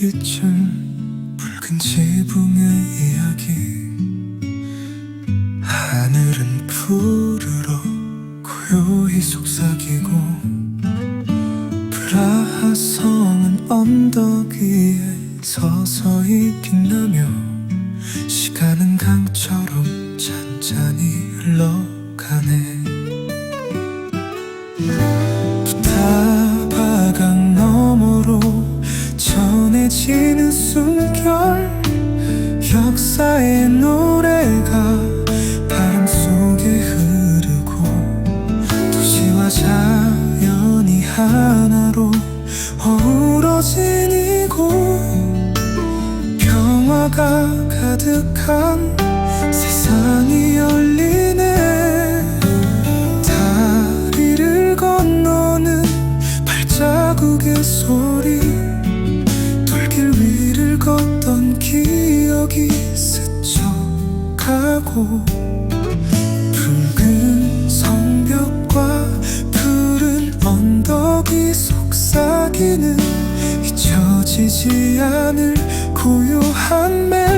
시기쯤 붉은 지붕의 이야기. 하늘은 푸르러 고요히 속삭이고 프라하 성은 언덕 위에 서서히 빛나며 숨결 역사의 노래가 바람 속에 흐르고 도시와 자연이 하나로 어우러진 이곳 평화가 가득한 세상이 열리네. 다리를 건너는 발자국의 소리 스쳐가고 붉은 성벽과 푸른 언덕이 속삭이는 잊혀지지 않을 고요한 멜로디